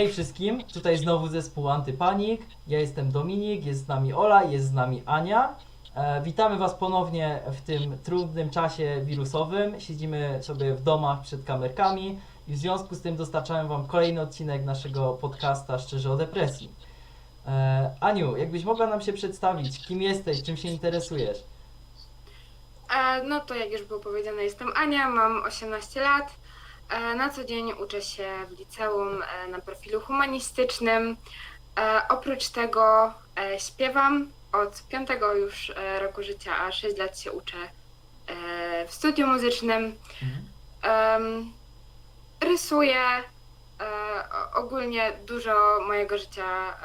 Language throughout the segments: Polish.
Hej wszystkim, tutaj znowu zespół Antypanik. Ja jestem Dominik, jest z nami Ola, jest z nami Ania. E, witamy Was ponownie w tym trudnym czasie wirusowym. Siedzimy sobie w domach przed kamerkami i w związku z tym dostarczałem Wam kolejny odcinek naszego podcasta Szczerze o depresji. E, Aniu, jakbyś mogła nam się przedstawić, kim jesteś, czym się interesujesz? No to jak już było powiedziane, jestem Ania, mam 18 lat. E, Na co dzień uczę się w liceum e, na profilu humanistycznym. E, Oprócz tego śpiewam od piątego już roku życia, a 6 lat się uczę w studiu muzycznym. Mhm. Rysuję. Ogólnie dużo mojego życia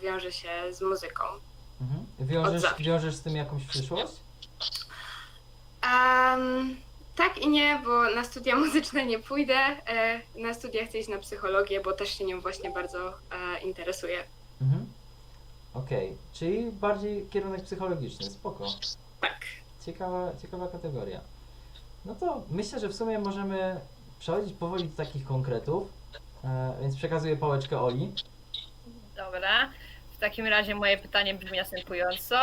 wiąże się z muzyką. Mhm. Wiążesz, wiążesz z tym jakąś przyszłość? Em, tak i nie, bo na studia muzyczne nie pójdę. E, na studia chcę iść na psychologię, bo też się nią właśnie bardzo e, interesuję. Mhm. Okej, czyli bardziej kierunek psychologiczny, spoko. Tak. Ciekawa, ciekawa kategoria. No to myślę, że w sumie możemy przechodzić powoli do takich konkretów, e, więc przekazuję pałeczkę Oli. Dobra. W takim razie moje pytanie brzmi następująco.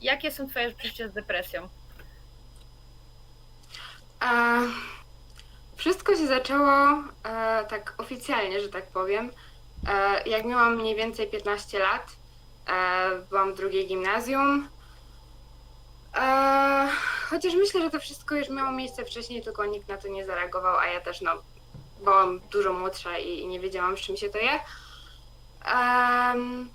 Jakie są Twoje przeżycia z depresją? E, wszystko się zaczęło e, tak oficjalnie, że tak powiem. E, jak miałam mniej więcej 15 lat, e, byłam w drugiej gimnazjum. E, chociaż myślę, że to wszystko już miało miejsce wcześniej, tylko nikt na to nie zareagował, a ja też no, byłam dużo młodsza i, i nie wiedziałam, z czym się to je. Em,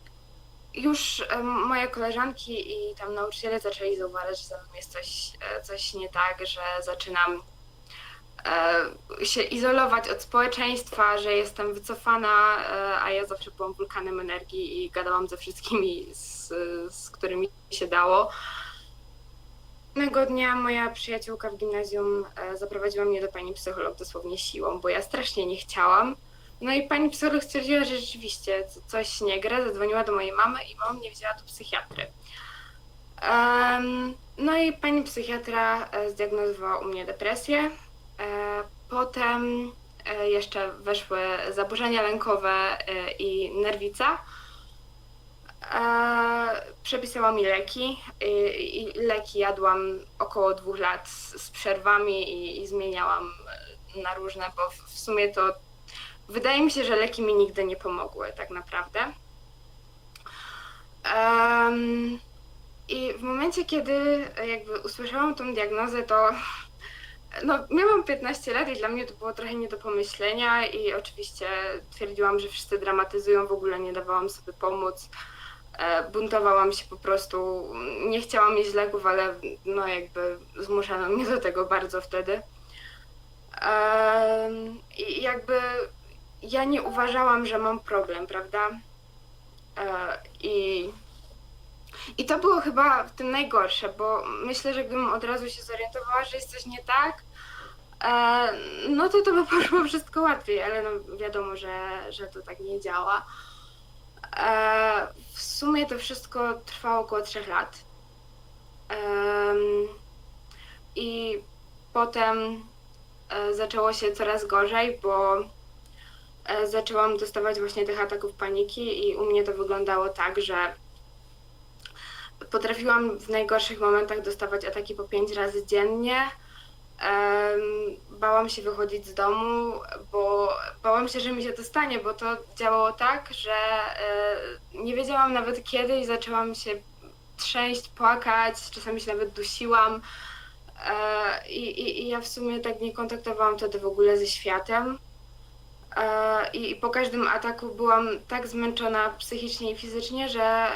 już moje koleżanki i tam nauczyciele zaczęli zauważać, że ze mną jest coś, e, coś nie tak, że zaczynam e, się izolować od społeczeństwa, że jestem wycofana, e, a ja zawsze byłam wulkanem energii i gadałam ze wszystkimi, z, z którymi się dało. Pewnego dnia moja przyjaciółka w gimnazjum e, zaprowadziła mnie do pani psycholog dosłownie siłą, bo ja strasznie nie chciałam. No i pani psycholog stwierdziła, że rzeczywiście coś nie gra, zadzwoniła do mojej mamy i mama mnie wzięła do psychiatry. No i pani psychiatra e, zdiagnozowała u mnie depresję. E, Potem e, jeszcze weszły zaburzenia lękowe e, i nerwica. Przepisała mi leki i, leki jadłam około dwóch lat z, przerwami i, zmieniałam na różne, bo w, sumie to wydaje mi się, że leki mi nigdy nie pomogły tak naprawdę. I w momencie, kiedy jakby usłyszałam tą diagnozę, to no, miałam 15 lat i dla mnie to było trochę nie do pomyślenia i oczywiście twierdziłam, że wszyscy dramatyzują, w ogóle nie dawałam sobie pomóc. E, Buntowałam się po prostu, nie chciałam mieć leków, ale no jakby zmuszano mnie do tego bardzo wtedy. I jakby ja nie uważałam, że mam problem, prawda? E, I, I to było chyba w tym najgorsze, bo myślę, że gdybym od razu się zorientowała, że jest coś nie tak, e, no to to by poszło wszystko łatwiej, ale no wiadomo, że, że to tak nie działa. E, w sumie to wszystko trwało około trzech lat. Em, I potem e, zaczęło się coraz gorzej, bo e, zaczęłam dostawać właśnie tych ataków paniki i u mnie to wyglądało tak, że potrafiłam w najgorszych momentach dostawać ataki po pięć razy dziennie. Bałam się wychodzić z domu, bo bałam się, że mi się to stanie, bo to działało tak, że e, nie wiedziałam nawet kiedy i zaczęłam się trzęść, płakać, czasami się nawet dusiłam. E, I, i, I ja w sumie tak nie kontaktowałam wtedy w ogóle ze światem. I, po każdym ataku byłam tak zmęczona psychicznie i fizycznie, że e,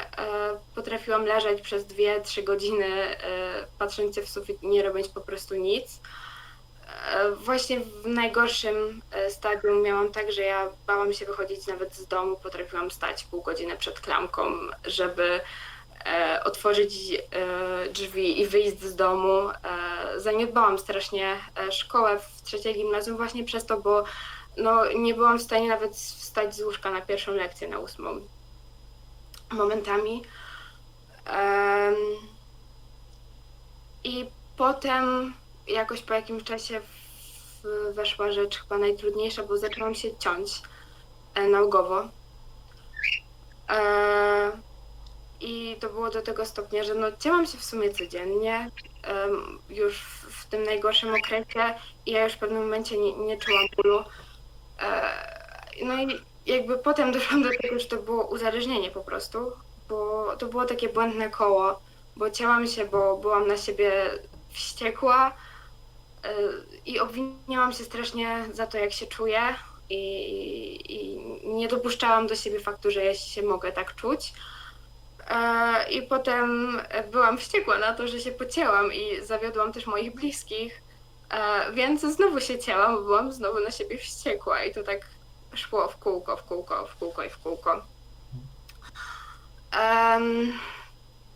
potrafiłam leżeć przez 2-3 godziny, e, patrząc się w sufit i nie robić po prostu nic. E, Właśnie w najgorszym stadium miałam tak, że ja bałam się wychodzić nawet z domu, potrafiłam stać pół godziny przed klamką, żeby otworzyć drzwi i wyjść z domu. Zaniedbałam strasznie szkołę w trzeciej gimnazjum właśnie przez to, bo no, nie byłam w stanie nawet wstać z łóżka na pierwszą lekcję, na ósmą. Momentami. Em, I potem jakoś po jakimś czasie weszła rzecz chyba najtrudniejsza, bo zaczęłam się ciąć. e. E, I to było do tego stopnia, że no cięłam się w sumie codziennie, em, już w, w tym najgorszym okresie i ja już w pewnym momencie nie, nie czułam bólu. E, No i jakby potem doszłam do tego, że to było uzależnienie po prostu, bo to było takie błędne koło, bo cięłam się, bo byłam na siebie wściekła e, i obwiniałam się strasznie za to, jak się czuję i, i nie dopuszczałam do siebie faktu, że ja się mogę tak czuć. E, I potem byłam wściekła na to, że się pocięłam i zawiodłam też moich bliskich, e, więc znowu się cięłam, bo byłam znowu na siebie wściekła i to tak szło w kółko, w kółko, w kółko i w kółko. Em,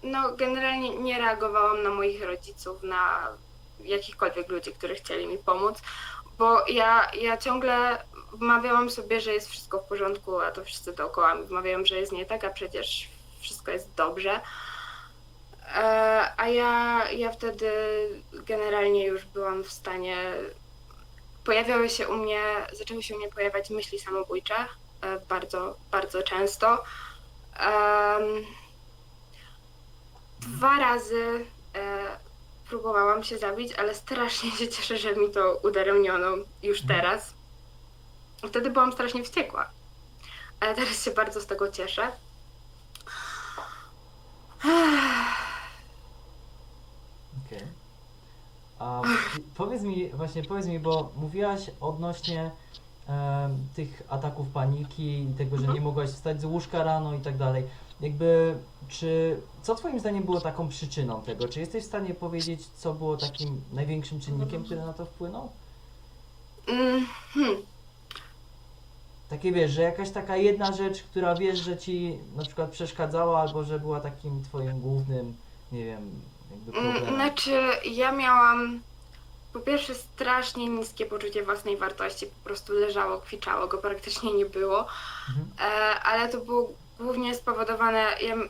no, generalnie nie reagowałam na moich rodziców, na jakichkolwiek ludzi, którzy chcieli mi pomóc, bo ja, ja ciągle wmawiałam sobie, że jest wszystko w porządku, a to wszyscy dookoła mi wmawiają, że jest nie tak, a przecież wszystko jest dobrze. A ja, ja wtedy generalnie już byłam w stanie. Pojawiały się u mnie, zaczęły się u mnie pojawiać myśli samobójcze e, bardzo, bardzo często. Dwa razy e, próbowałam się zabić, ale strasznie się cieszę, że mi to udaremniono już Mhm. teraz. Wtedy byłam strasznie wściekła, ale teraz się bardzo z tego cieszę. Okej. A powiedz mi, właśnie powiedz mi, bo mówiłaś odnośnie tych ataków paniki i tego, że nie mogłaś wstać z łóżka rano i tak dalej. Jakby, czy, co twoim zdaniem było taką przyczyną tego? Czy jesteś w stanie powiedzieć, co było takim największym czynnikiem, który na to wpłynął? Mm, hmm. Takie wiesz, że jakaś taka jedna rzecz, która wiesz, że ci na przykład przeszkadzała, albo że była takim twoim głównym, nie wiem, jakby Mm. Znaczy, ja miałam po pierwsze strasznie niskie poczucie własnej wartości, po prostu leżało, kwiczało, go praktycznie nie było, Mhm. e, ale to było głównie spowodowane, ja, em,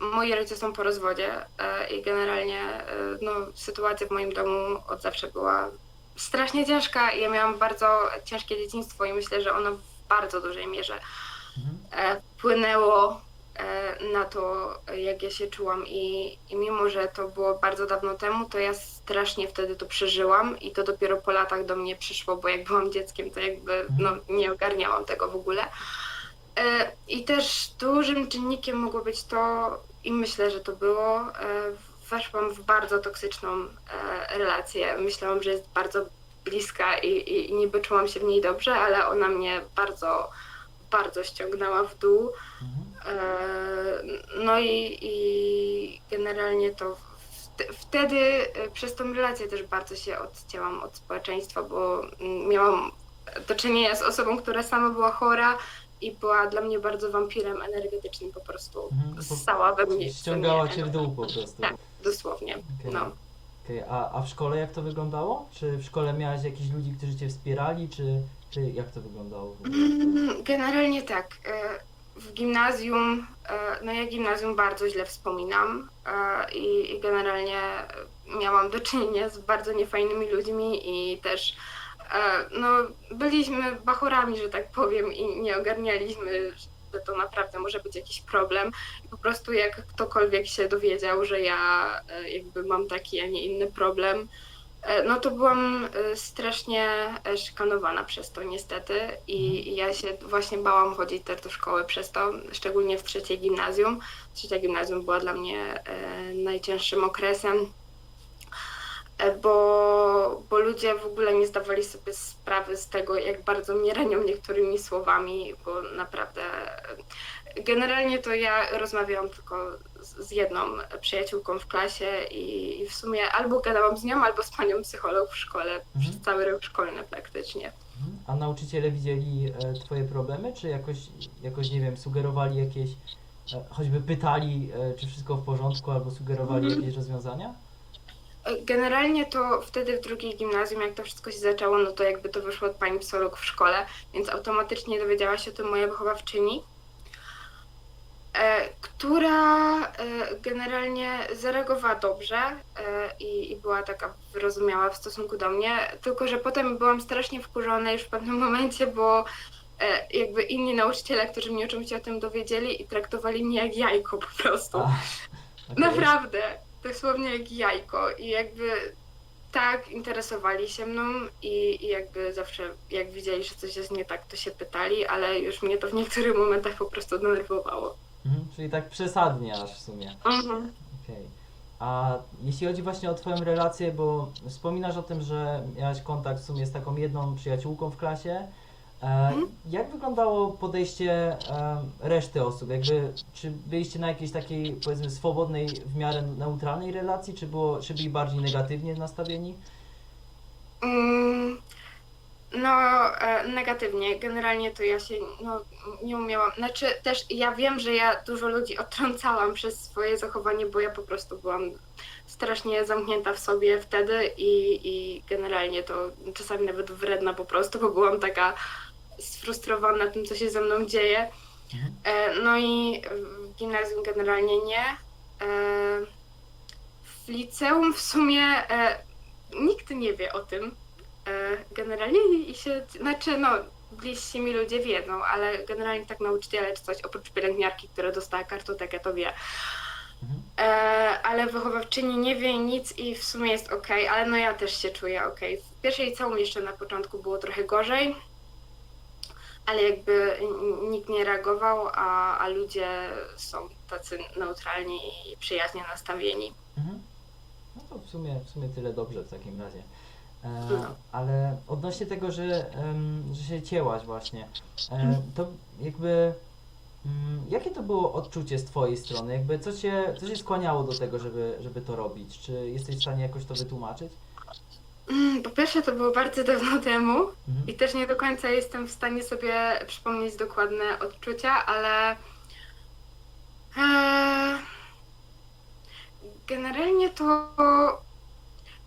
moi rodzice są po rozwodzie e, i generalnie e, no, sytuacja w moim domu od zawsze była strasznie ciężka ja miałam bardzo ciężkie dzieciństwo i myślę, że ono w bardzo dużej mierze Mhm. e, wpłynęło na to, jak ja się czułam i, i mimo, że to było bardzo dawno temu, to ja strasznie wtedy to przeżyłam i to dopiero po latach do mnie przyszło, bo jak byłam dzieckiem, to jakby no, nie ogarniałam tego w ogóle. E, I też dużym czynnikiem mogło być to, i myślę, że to było, e, weszłam w bardzo toksyczną e, relację. Myślałam, że jest bardzo bliska i, i, i niby czułam się w niej dobrze, ale ona mnie bardzo, bardzo ściągnęła w dół. Mhm. E, No i, i generalnie to wte- wtedy e, przez tą relację też bardzo się odcięłam od społeczeństwa, bo mm, miałam do czynienia z osobą, która sama była chora i była dla mnie bardzo wampirem energetycznym po prostu. Mhm, po- Ssała we mnie. Ściągała cię w dół po prostu. Tak, dosłownie. Okej. No. Okej, A, a w szkole jak to wyglądało? Czy w szkole miałaś jakichś ludzi, którzy cię wspierali, czy, czy jak to wyglądało? Mm, Generalnie tak. W gimnazjum, e, no ja gimnazjum bardzo źle wspominam e, i, i generalnie miałam do czynienia z bardzo niefajnymi ludźmi i też e, no, byliśmy bachorami, że tak powiem, i nie ogarnialiśmy, że to naprawdę może być jakiś problem. I po prostu jak ktokolwiek się dowiedział, że ja jakby mam taki, a nie inny problem, No to byłam e, strasznie e, szykanowana przez to niestety i i ja się właśnie bałam chodzić też do szkoły przez to, szczególnie w trzeciej gimnazjum. Trzecia gimnazjum była dla mnie e, najcięższym okresem, e, bo, bo ludzie w ogóle nie zdawali sobie sprawy z tego, jak bardzo mnie ranią niektórymi słowami, bo naprawdę e, generalnie to ja rozmawiałam tylko z, z jedną przyjaciółką w klasie i, i w sumie albo gadałam z nią, albo z panią psycholog w szkole przez cały rok szkolny praktycznie. Mhm. A nauczyciele widzieli e, twoje problemy, czy jakoś, jakoś, nie wiem, sugerowali jakieś, e, choćby pytali, e, czy wszystko w porządku, albo sugerowali Mhm. jakieś rozwiązania? Generalnie to wtedy w drugiej gimnazjum, jak to wszystko się zaczęło, no to jakby to wyszło od pani psycholog w szkole, więc automatycznie dowiedziała się o tym moja wychowawczyni, która e, generalnie zareagowała dobrze e, i, i była taka wyrozumiała w stosunku do mnie, tylko że potem byłam strasznie wkurzona już w pewnym momencie, bo e, jakby inni nauczyciele, którzy mnie o czymś o tym dowiedzieli i traktowali mnie jak jajko po prostu. A, okej. Naprawdę, dosłownie jak jajko i jakby tak interesowali się mną i, i jakby zawsze jak widzieli, że coś jest nie tak, to się pytali, ale już mnie to w niektórych momentach po prostu denerwowało. Mhm, czyli tak przesadnie aż w sumie. Mhm. Okej. A jeśli chodzi właśnie o Twoją relację, bo wspominasz o tym, że miałaś kontakt w sumie z taką jedną przyjaciółką w klasie. E, Mhm. jak wyglądało podejście e, reszty osób? Jakby, czy byliście na jakiejś takiej, powiedzmy, swobodnej, w miarę neutralnej relacji, czy, było, czy byli bardziej negatywnie nastawieni? Mm, No, e, negatywnie. Generalnie to ja się no, nie umiałam. Znaczy, też ja wiem, że ja dużo ludzi odtrącałam przez swoje zachowanie, bo ja po prostu byłam strasznie zamknięta w sobie wtedy i, i generalnie to czasami nawet wredna po prostu, bo byłam taka sfrustrowana tym, co się ze mną dzieje. Mhm. E, No i w gimnazjum generalnie nie. E, W liceum w sumie nikt nie wie o tym. E, Generalnie i się, znaczy no, bliżsi mi ludzie wiedzą, ale generalnie tak nauczyciele czy coś, oprócz pielęgniarki, która dostała kartotekę, to wie. Mhm. E, ale wychowawczyni nie wie nic i w sumie jest ok, ale no ja też się czuję ok. W pierwszej liceum jeszcze na początku było trochę gorzej, ale jakby nikt nie reagował, a, a ludzie są tacy neutralni i przyjaźnie nastawieni. Mhm. No to w sumie, w sumie tyle dobrze w takim razie. E, No. ale odnośnie tego, że, em, że się cięłaś właśnie, e, to jakby mm, jakie to było odczucie z twojej strony? Jakby co cię, co cię skłaniało do tego, żeby, żeby to robić? Czy jesteś w stanie jakoś to wytłumaczyć? Mm, Po pierwsze, to było bardzo dawno temu Mhm. i też nie do końca jestem w stanie sobie przypomnieć dokładne odczucia, ale e, generalnie to,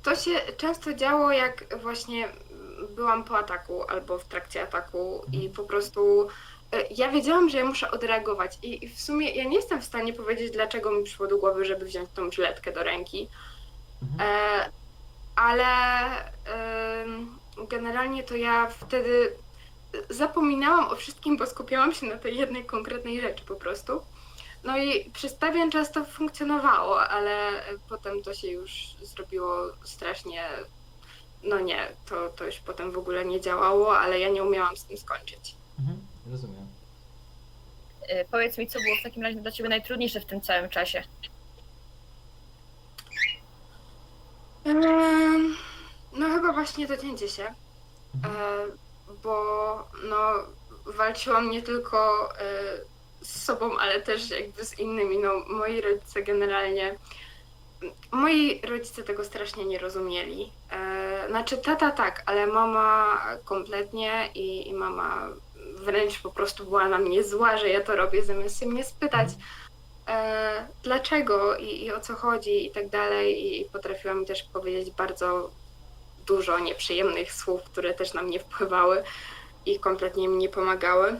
to się często działo, jak właśnie byłam po ataku albo w trakcie ataku i po prostu e, ja wiedziałam, że ja muszę odreagować i, i w sumie ja nie jestem w stanie powiedzieć, dlaczego mi przyszło do głowy, żeby wziąć tą żyletkę do ręki. Mhm. E, ale generalnie to ja wtedy zapominałam o wszystkim, bo skupiałam się na tej jednej konkretnej rzeczy po prostu. No i przez pewien czas to funkcjonowało, ale potem to się już zrobiło strasznie. No nie, to, to już potem w ogóle nie działało, ale ja nie umiałam z tym skończyć. Mhm. Rozumiem. Y, Powiedz mi, co było w takim razie dla Ciebie najtrudniejsze w tym całym czasie? Em, No chyba właśnie to cięcie się. Mhm. E, bo no, walczyłam nie tylko e, z sobą, ale też jakby z innymi. No, moi rodzice generalnie. Moi rodzice tego strasznie nie rozumieli. E, znaczy, tata tak, ale mama kompletnie i, i mama wręcz po prostu była na mnie zła, że ja to robię, zamiast się mnie spytać, e, dlaczego i, i o co chodzi i tak dalej. I, i potrafiła mi też powiedzieć bardzo dużo nieprzyjemnych słów, które też na mnie wpływały i kompletnie mi nie pomagały.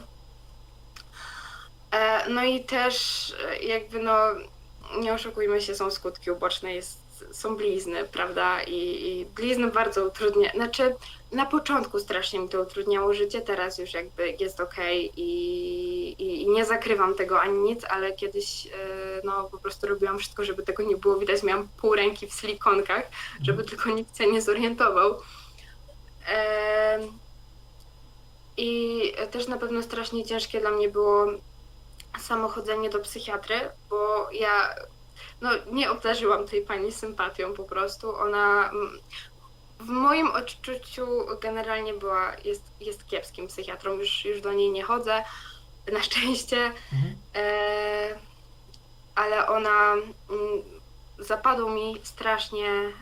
E, No i też e, jakby no, nie oszukujmy się, są skutki uboczne, jest, są blizny, prawda? I, I blizny bardzo utrudnia, znaczy na początku strasznie mi to utrudniało życie, teraz już jakby jest okej i, i, i nie zakrywam tego ani nic, ale kiedyś e, no po prostu robiłam wszystko, żeby tego nie było widać, miałam pół ręki w silikonkach, żeby tylko nikt się nie zorientował. I też na pewno strasznie ciężkie dla mnie było samochodzenie do psychiatry, bo ja no, nie obdarzyłam tej pani sympatią po prostu. Ona mm, w moim odczuciu generalnie była, jest, jest kiepskim psychiatrą, już, już do niej nie chodzę, na szczęście. Mhm. E, ale ona mm, zapadło mi strasznie e,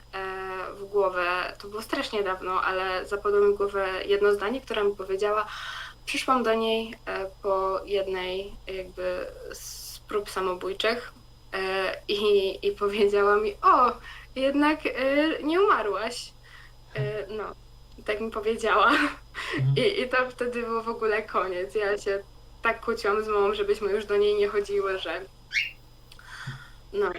w głowę, to było strasznie dawno, ale zapadło mi w głowę jedno zdanie, które mi powiedziała. Przyszłam do niej e, po jednej jakby z prób samobójczych e, i, i powiedziała mi, o, jednak e, nie umarłaś. No, tak mi powiedziała. Mhm. I, I to wtedy był w ogóle koniec. Ja się tak kłóciłam z mamą, żebyśmy już do niej nie chodziły, że. No.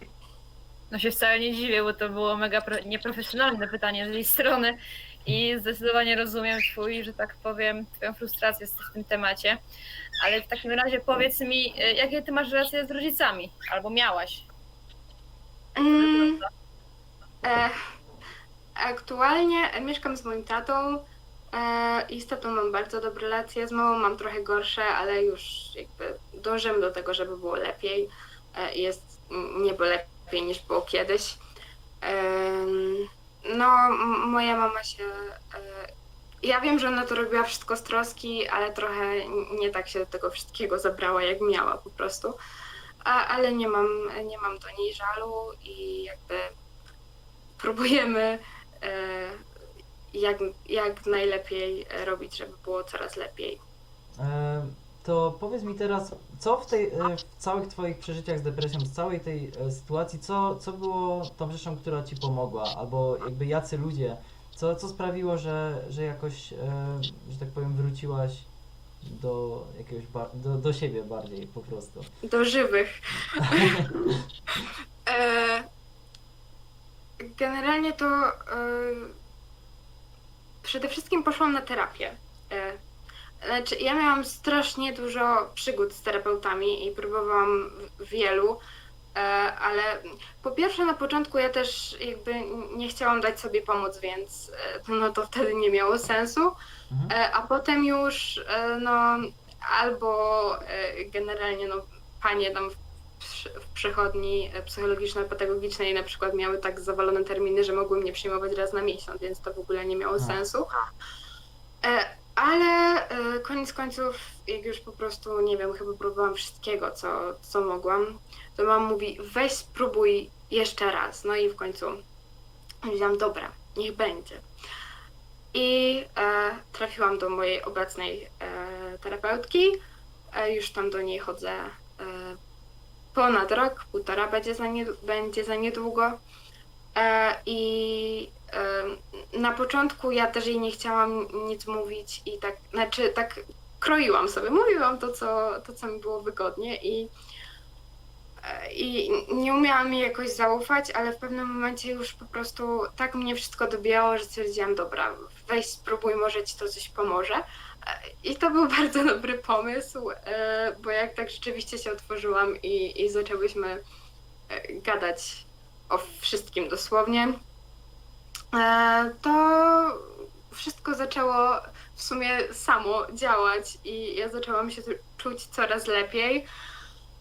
No się wcale nie dziwię, bo to było mega pro- nieprofesjonalne pytanie z jej strony. I zdecydowanie rozumiem twój, że tak powiem, twoją frustrację w tym temacie. Ale w takim razie powiedz mi, y, jakie ty masz relacje z rodzicami? Albo miałaś? Mm, e, aktualnie mieszkam z moim tatą e, i z tatą mam bardzo dobre relacje, z mamą mam trochę gorsze, ale już jakby dążymy do tego, żeby było lepiej. E, jest niebo lepiej niż było kiedyś. Em, no, moja mama się. E, ja wiem, że ona to robiła wszystko z troski, ale trochę nie tak się do tego wszystkiego zabrała, jak miała po prostu. A, ale nie mam, nie mam do niej żalu i jakby próbujemy e, jak, jak najlepiej robić, żeby było coraz lepiej. E, to powiedz mi teraz, co w, tej, e, w całych Twoich przeżyciach z depresją, z całej tej e, sytuacji, co, co było tą rzeczą, która Ci pomogła? Albo jakby jacy ludzie, co, co sprawiło, że, że jakoś, e, że tak powiem, wróciłaś do jakiegoś, do, do siebie bardziej po prostu? Do żywych. generalnie to przede wszystkim poszłam na terapię. Znaczy, ja miałam strasznie dużo przygód z terapeutami i próbowałam wielu, e, ale po pierwsze na początku ja też jakby nie chciałam dać sobie pomóc, więc e, no to wtedy nie miało sensu. Mhm. E, A potem już, no, albo generalnie, no, panie tam w, przy- w przychodni psychologiczno-pedagogicznej na przykład miały tak zawalone terminy, że mogły mnie przyjmować raz na miesiąc, więc to w ogóle nie miało No. sensu. Ale e, koniec końców, jak już po prostu, nie wiem, chyba próbowałam wszystkiego, co, co mogłam, to mama mówi, weź spróbuj jeszcze raz. No i w końcu powiedziałam, dobra, niech będzie. I e, trafiłam do mojej obecnej e, terapeutki. E, już tam do niej chodzę e, ponad rok, półtora będzie za, nie, będzie za niedługo. E, I na początku ja też jej nie chciałam nic mówić i tak, znaczy tak kroiłam sobie, mówiłam to, co, to, co mi było wygodnie i i nie umiałam jej jakoś zaufać, ale w pewnym momencie już po prostu tak mnie wszystko dobijało, że stwierdziłam, dobra, weź spróbuj, może ci to coś pomoże. E, I to był bardzo dobry pomysł, e, bo jak tak rzeczywiście się otworzyłam i, i zaczęłyśmy e, gadać o wszystkim dosłownie, to wszystko zaczęło w sumie samo działać i ja zaczęłam się czuć coraz lepiej.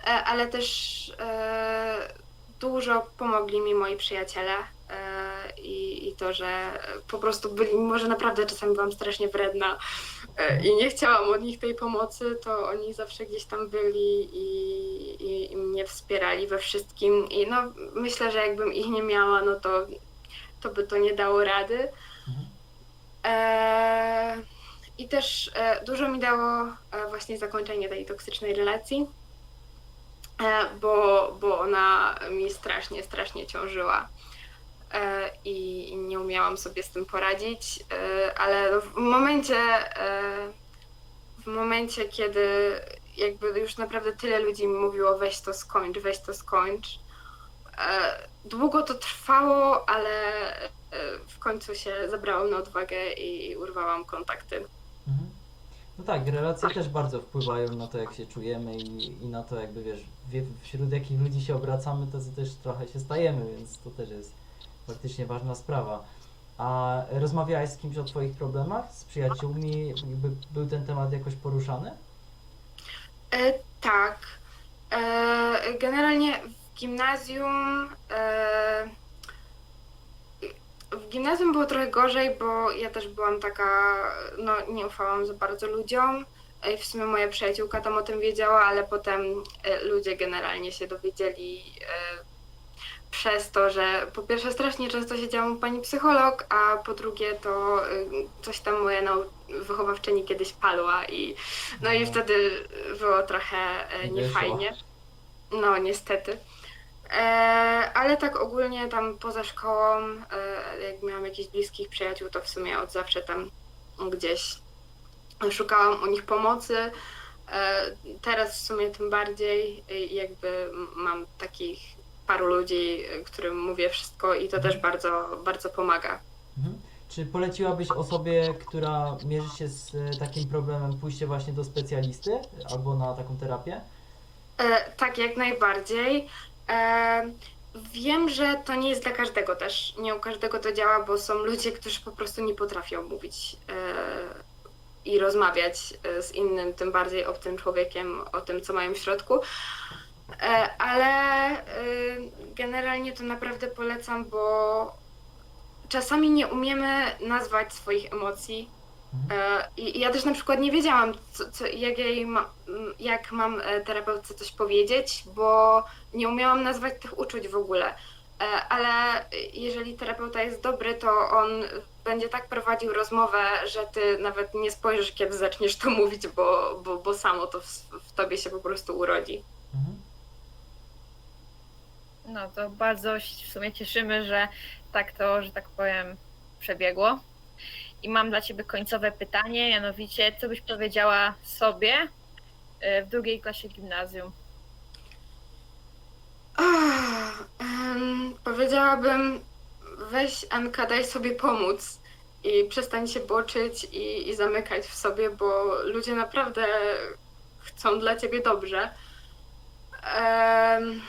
E, ale też e, dużo pomogli mi moi przyjaciele e, i, i to, że po prostu byli, mimo że naprawdę czasami byłam strasznie wredna e, i nie chciałam od nich tej pomocy, to oni zawsze gdzieś tam byli i, i, i mnie wspierali we wszystkim i no myślę, że jakbym ich nie miała, no to, to by to nie dało rady. E, I też e, dużo mi dało e, właśnie zakończenie tej toksycznej relacji, e, bo, bo ona mi strasznie, strasznie ciążyła e, i nie umiałam sobie z tym poradzić, e, ale no w momencie, w momencie, kiedy jakby już naprawdę tyle ludzi mi mówiło weź to skończ, weź to skończ, długo to trwało, ale e, w końcu się zabrałam na odwagę i urwałam kontakty. Mhm. No tak, relacje też bardzo wpływają na to, jak się czujemy i, i na to, jakby wiesz, wie, wśród jakich ludzi się obracamy, to też trochę się stajemy, więc to też jest faktycznie ważna sprawa. A rozmawiałeś z kimś o Twoich problemach, z przyjaciółmi? Był ten temat jakoś poruszany? E, tak. E, generalnie gimnazjum. E, w gimnazjum było trochę gorzej, bo ja też byłam taka, no nie ufałam za bardzo ludziom. E, I w sumie moja przyjaciółka tam o tym wiedziała, ale potem e, ludzie generalnie się dowiedzieli przez to, że po pierwsze strasznie często siedziałam u pani psycholog, a po drugie to coś tam moja wychowawczyni kiedyś padła i no i No. wtedy było trochę niefajnie. No, niestety. E, ale tak ogólnie tam poza szkołą, e, jak miałam jakichś bliskich przyjaciół, to w sumie od zawsze tam gdzieś szukałam u nich pomocy. E, teraz w sumie tym bardziej jakby mam takich paru ludzi, którym mówię wszystko i to też bardzo, bardzo pomaga. Mhm. czy poleciłabyś osobie, która mierzy się z takim problemem, pójście właśnie do specjalisty albo na taką terapię? E, tak, jak najbardziej. Wiem, że to nie jest dla każdego też. Nie u każdego to działa, bo są ludzie, którzy po prostu nie potrafią mówić e, i rozmawiać e, z innym, tym bardziej obcym człowiekiem o tym, co mają w środku. E, ale generalnie to naprawdę polecam, bo czasami nie umiemy nazwać swoich emocji. E, I ja też na przykład nie wiedziałam, co, co, jak, ja jej ma, jak mam e, terapeutce coś powiedzieć, bo nie umiałam nazwać tych uczuć w ogóle. E, Ale jeżeli terapeuta jest dobry, to on będzie tak prowadził rozmowę, że ty nawet nie spojrzysz, kiedy zaczniesz to mówić, bo, bo, bo samo to w, w tobie się po prostu urodzi. Mhm. No to bardzo się w sumie cieszymy, że tak to, że tak powiem, przebiegło. I mam dla Ciebie końcowe pytanie, mianowicie, co byś powiedziała sobie y, w drugiej klasie gimnazjum? Powiedziałabym, weź Anka, daj sobie pomóc i przestań się boczyć i, i zamykać w sobie, bo ludzie naprawdę chcą dla ciebie dobrze. Em,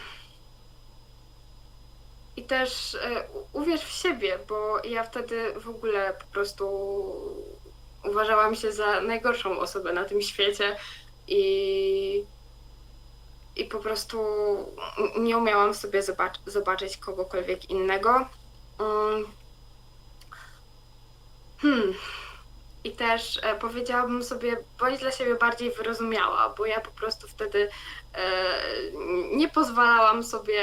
I też e, uwierz w siebie, bo ja wtedy w ogóle po prostu uważałam się za najgorszą osobę na tym świecie i i po prostu nie umiałam sobie zobacz- zobaczyć kogokolwiek innego. Mm. Hmm. I też e, powiedziałabym sobie, bądź dla siebie bardziej wyrozumiała, bo ja po prostu wtedy e, nie pozwalałam sobie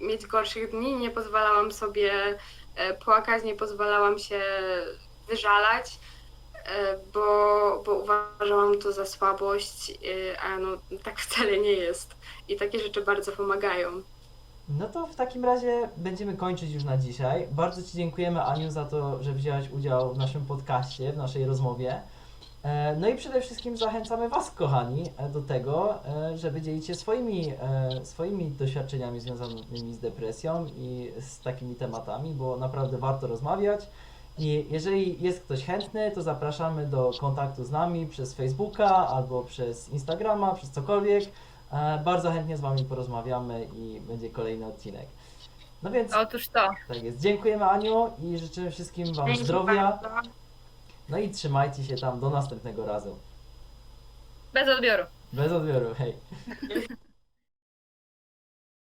mieć gorszych dni, nie pozwalałam sobie e, płakać, nie pozwalałam się wyżalać. E, bo, bo uważałam to za słabość, e, a no tak wcale nie jest. I takie rzeczy bardzo pomagają. No to w takim razie będziemy kończyć już na dzisiaj. Bardzo Ci dziękujemy, Aniu, za to, że wzięłaś udział w naszym podcaście, w naszej rozmowie. E, No i przede wszystkim zachęcamy Was, kochani, e, do tego, e, żeby dzielić się swoimi, swoimi doświadczeniami związanymi z depresją i z takimi tematami, bo naprawdę warto rozmawiać. I jeżeli jest ktoś chętny, to zapraszamy do kontaktu z nami przez Facebooka albo przez Instagrama, przez cokolwiek. Bardzo chętnie z Wami porozmawiamy i będzie kolejny odcinek. No więc Otóż to. tak jest. Dziękujemy Aniu i życzymy wszystkim Wam Dzięki zdrowia. bardzo. No i trzymajcie się tam do następnego razu. Bez odbioru. Bez odbioru, hej.